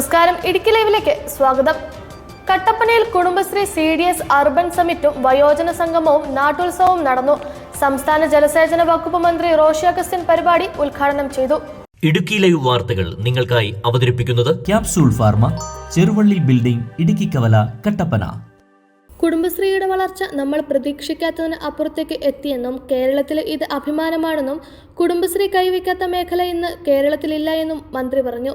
നമസ്കാരം. ഇടുക്കി ലൈവിലേക്ക് സ്വാഗതം. കട്ടപ്പനയിൽ Kudumbashree C D S urban സമിറ്റും വയോജന സംഗമവും നാട്ടുത്സവവും നടന്നു. സംസ്ഥാന ജലസേചന വകുപ്പ് മന്ത്രി റോഷി അഗസ്റ്റിൻ പരിപാടി ഉദ്ഘാടനം ചെയ്തു. ഇടുക്കി ലൈവ് വാർത്തകൾ നിങ്ങൾക്കായി അവതരിപ്പിക്കുന്നത് capsule pharma Cheruvally building Idukki Kavala Kattappana. കുടുംബശ്രീയുടെ വളർച്ച നമ്മൾ പ്രതീക്ഷിക്കാത്തതിന് അപ്പുറത്തേക്ക് എത്തിയെന്നും കേരളത്തിൽ ഇത് അഭിമാനമാണെന്നും കുടുംബശ്രീ കൈവയ്ക്കാത്ത മേഖല ഇന്ന് കേരളത്തിലില്ല എന്നും മന്ത്രി പറഞ്ഞു.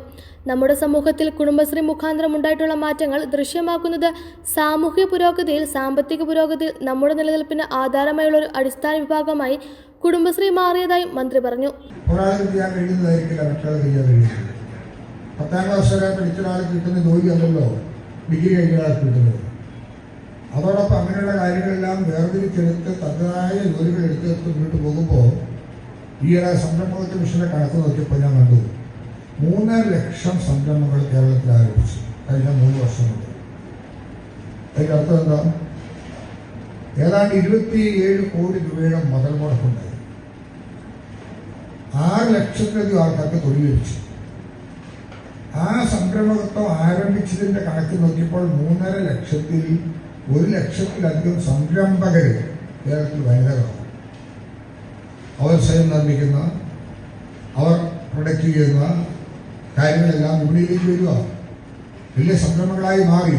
നമ്മുടെ സമൂഹത്തിൽ കുടുംബശ്രീ മുഖാന്തരം ഉണ്ടായിട്ടുള്ള മാറ്റങ്ങൾ ദൃശ്യമാക്കുന്നത് സാമൂഹ്യ പുരോഗതിയിൽ സാമ്പത്തിക പുരോഗതിയിൽ നമ്മുടെ നിലനിൽപ്പിന് ആധാരമായുള്ള ഒരു അടിസ്ഥാന വിഭാഗമായി കുടുംബശ്രീ മാറിയതായും മന്ത്രി പറഞ്ഞു. പത്താം ക്ലാസ് വരെ പഠിച്ച ഒരാൾ കിട്ടുന്ന ജോലി അല്ലല്ലോ. ഡിഗ്രി കഴിഞ്ഞ ഒരാൾ കിട്ടുന്നത്. അങ്ങനെയുള്ള കാര്യങ്ങളെല്ലാം വേർതിരിച്ചെടുത്ത് തനതായ ജോലികൾ എടുത്തെടുത്ത് മുന്നോട്ട് പോകുമ്പോൾ ഈയിടെ സംരംഭകത്വ മിഷന്റെ കണക്ക് നോക്കിയപ്പോൾ ഞാൻ കണ്ടു. മൂന്നര ലക്ഷം സംരംഭങ്ങൾ കേരളത്തിൽ ആരംഭിച്ചു. കഴിഞ്ഞ മൂന്ന് വർഷം കൊണ്ട്. അതിന്റെ അർത്ഥം എന്താ? ഏതാണ്ട് ഇരുപത്തിയേഴ് കോടി രൂപയുടെ മുതൽ മുടക്കുണ്ടായി ആറ് ലക്ഷത്തിലധികം ആൾക്കാർക്ക് തൊഴിൽ ലഭിച്ചു. ആ സംരംഭകത്വം ആരംഭിച്ചതിന്റെ കണക്ക് നോക്കിയപ്പോൾ മൂന്നര ലക്ഷത്തിൽ ഒരു ലക്ഷത്തിലധികം സംരംഭകർ കേരളത്തിൽ വനിതകളാണ്. അവർ സ്വയം നിർമ്മിക്കുന്ന അവർ പ്രൊഡക്റ്റ് ചെയ്യുന്ന കാര്യങ്ങളെല്ലാം വിപണിയിലേക്ക് വരിക വലിയ സംരംഭങ്ങളായി മാറി.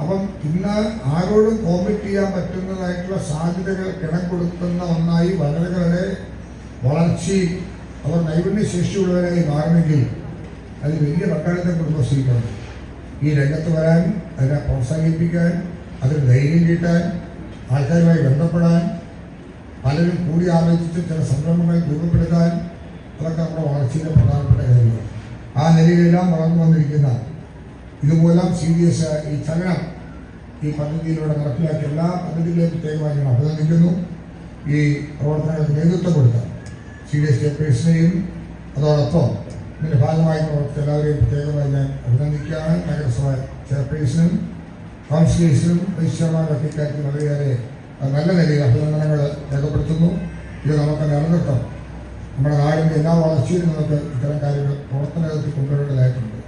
അപ്പം ഇന്ന് ആരോടും കോമ്പറ്റ് ചെയ്യാൻ പറ്റുന്നതായിട്ടുള്ള സാധ്യതകൾ കിടം കൊടുക്കുന്ന ഒന്നായി വനിതകളുടെ വളർച്ചയിൽ അവർ നൈപുണ്യ ശേഷിയുള്ളവരായി മാറണമെങ്കിൽ അത് വലിയ പട്ടാളത്തെ കുടുംബശ്രീക്കാണ് ഈ രംഗത്ത് വരാൻ അതിനെ പ്രോത്സാഹിപ്പിക്കാൻ അതിന് ധൈര്യം കിട്ടാൻ ആൾക്കാരുമായി ബന്ധപ്പെടാൻ പലരും കൂടി ആലോചിച്ച് ചില സംരംഭങ്ങൾ രൂപപ്പെടുത്താൻ അതൊക്കെ നമ്മുടെ വളർച്ചയിലെ പ്രധാനപ്പെട്ട കാര്യമാണ് ആ നിലയിലെല്ലാം വളർന്നു വന്നിരിക്കുന്ന ഇതുപോലെ സി ഡി എസ് ഈ ചലനം ഈ പദ്ധതിയിലൂടെ നടപ്പിലാക്കിയ എല്ലാ പദ്ധതികളെയും ഞാൻ അഭിനന്ദിക്കുന്നു. ഈ പ്രവർത്തനങ്ങൾക്ക് നേതൃത്വം കൊടുത്ത സി ഡി എസ് ചെയർപേഴ്സിനെയും അതോടൊപ്പം ഇതിന്റെ ഭാഗമായി പ്രവർത്തിച്ച എല്ലാവരെയും പ്രത്യേകമായി ഞാൻ അഭിനന്ദിക്കുകയാണ്. നഗരസഭ ചെയർപേഴ്സണും കൗൺസിലേഴ്സിനും വൈസ് ചെയർമാനൊക്കെ ഇക്കാര്യത്തിൽ വളരെയേറെ നല്ല നിലയിൽ അഭിനന്ദനങ്ങൾ രേഖപ്പെടുത്തുന്നു. ഇത് നമുക്ക് നിലനിർത്തണം നമ്മുടെ നാടിന്റെ എല്ലാ വളർച്ചയിലും നമുക്ക് ഇത്തരം കാര്യങ്ങൾ പ്രവർത്തനത്തിൽ കൊണ്ടുവരേണ്ടതായിട്ടുണ്ട്.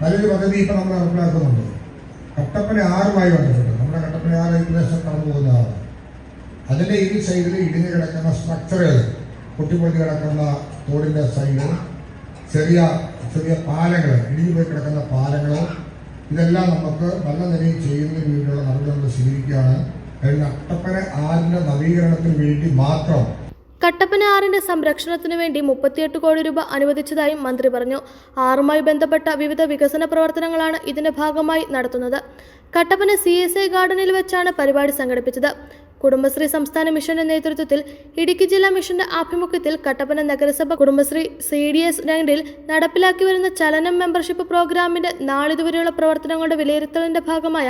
നല്ലൊരു പദ്ധതി ഇപ്പം നമ്മൾ നടപ്പിലാക്കുന്നുണ്ട്. കട്ടപ്പന ആറുമായി വന്നിട്ടുണ്ട് നമ്മുടെ കട്ടപ്പന ആറ് ഏകദേശം കടന്നു പോകുന്ന ആറ്. അതിന്റെ ഈ സൈഡിൽ ഇടിഞ്ഞു കിടക്കുന്ന സ്ട്രക്ചറുകൾ പൊട്ടിപ്പൊളിഞ്ഞ് കിടക്കുന്ന തോടിന്റെ സൈഡ് ചെറിയ ചെറിയ പാലങ്ങൾ ഇടിഞ്ഞു പോയി കിടക്കുന്ന പാലങ്ങൾ ഇതെല്ലാം നമുക്ക് നല്ല നിലയിൽ ചെയ്യുന്നതിന് വേണ്ടിയുള്ള നടപടി നമ്മൾ സ്വീകരിക്കുകയാണ്. അട്ടപ്പന ആറിന്റെ നവീകരണത്തിന് വേണ്ടി മാത്രം കട്ടപ്പന ആറിന്റെ സംരക്ഷണത്തിനു വേണ്ടി മുപ്പത്തിയെട്ട് കോടി രൂപ അനുവദിച്ചതായും മന്ത്രി പറഞ്ഞു. ആറുമായി ബന്ധപ്പെട്ട വിവിധ വികസന പ്രവർത്തനങ്ങളാണ് ഇതിന്റെ ഭാഗമായി നടത്തുന്നത്. കട്ടപ്പന സി എസ് ഐ ഗാർഡനിൽ വെച്ചാണ് പരിപാടി സംഘടിപ്പിച്ചത്. കുടുംബശ്രീ സംസ്ഥാന മിഷന്റെ നേതൃത്വത്തിൽ ഇടുക്കി ജില്ലാ മിഷന്റെ ആഭിമുഖ്യത്തിൽ കട്ടപ്പന നഗരസഭ കുടുംബശ്രീ സി ഡി എസ് രണ്ടിൽ നടപ്പിലാക്കി വരുന്ന ചലനം മെമ്പർഷിപ്പ് പ്രോഗ്രാമിന്റെ നാളിതുവരെയുള്ള പ്രവർത്തനങ്ങളുടെ വിലയിരുത്തലിന്റെ ഭാഗമായ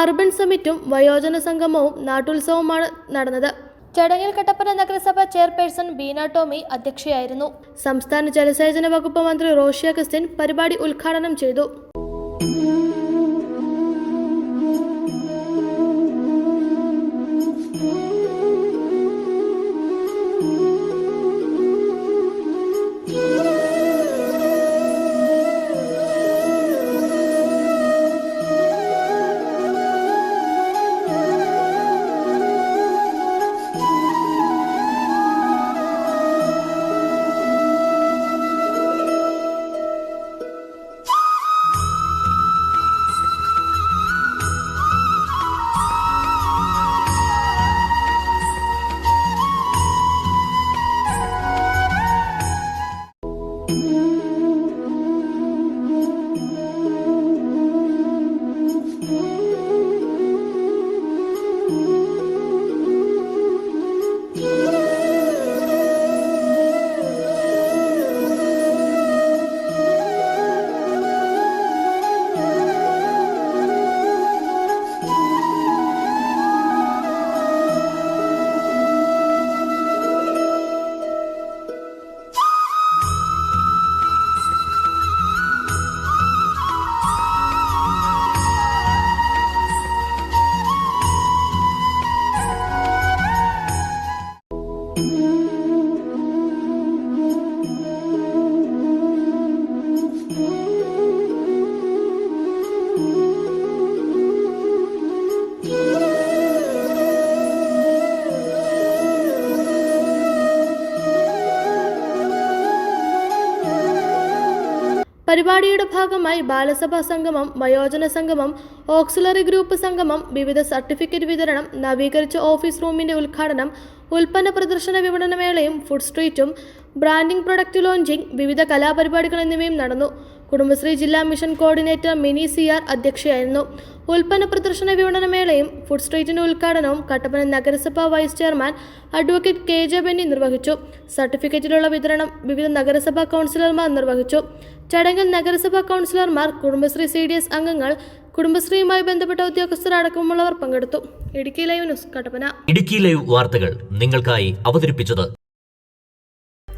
അർബൻ സമിറ്റും വയോജന സംഗമവും നാട്ടുത്സവവുമാണ് നടന്നത്. ചടങ്ങിൽ കട്ടപ്പന നഗരസഭ ചെയർപേഴ്സൺ ബീന ടോമി അധ്യക്ഷയായിരുന്നു. സംസ്ഥാന ജലസേചന വകുപ്പ് മന്ത്രി റോഷി അഗസ്റ്റിൻ പരിപാടി ഉദ്ഘാടനം ചെയ്തു. പരിപാടിയുടെ ഭാഗമായി ബാലസഭാ സംഗമം വയോജന സംഗമം ഓക്സിലറി ഗ്രൂപ്പ് സംഗമം വിവിധ സർട്ടിഫിക്കറ്റ് വിതരണം നവീകരിച്ച ഓഫീസ് റൂമിന്റെ ഉദ്ഘാടനം ഉൽപ്പന്ന പ്രദർശന വിപണന മേളയും ഫുഡ് സ്ട്രീറ്റും ബ്രാൻഡിംഗ് പ്രൊഡക്റ്റ് ലോഞ്ചിംഗ് വിവിധ കലാപരിപാടികൾ എന്നിവയും നടന്നു. കുടുംബശ്രീ ജില്ലാ mission coordinator Mini C R അധ്യക്ഷയായിരുന്നു. ഉൽപ്പന്ന പ്രദർശന വിപണന മേളയും ഫുഡ് സ്ട്രീറ്റിന്റെ ഉദ്ഘാടനവും കട്ടപ്പന നഗരസഭാ vice chairman advocate K J Benny നിർവഹിച്ചു. സർട്ടിഫിക്കറ്റിലുള്ള വിതരണം വിവിധ നഗരസഭാ കൗൺസിലർമാർ നിർവഹിച്ചു. ചടങ്ങിൽ നഗരസഭാ കൗൺസിലർമാർ കുടുംബശ്രീ സി ഡി എസ് അംഗങ്ങൾ കുടുംബശ്രീയുമായി ബന്ധപ്പെട്ട ഉദ്യോഗസ്ഥർ അടക്കമുള്ളവർ പങ്കെടുത്തു. Idukki live news Kattappana. Idukki live വാർത്തകൾ നിങ്ങൾക്കായി അവതരിപ്പിച്ചത്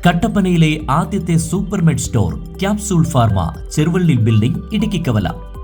കട്ടപ്പനയിലെ ആദ്യത്തെ super med store capsule pharma Cheruvally building Idukkikavala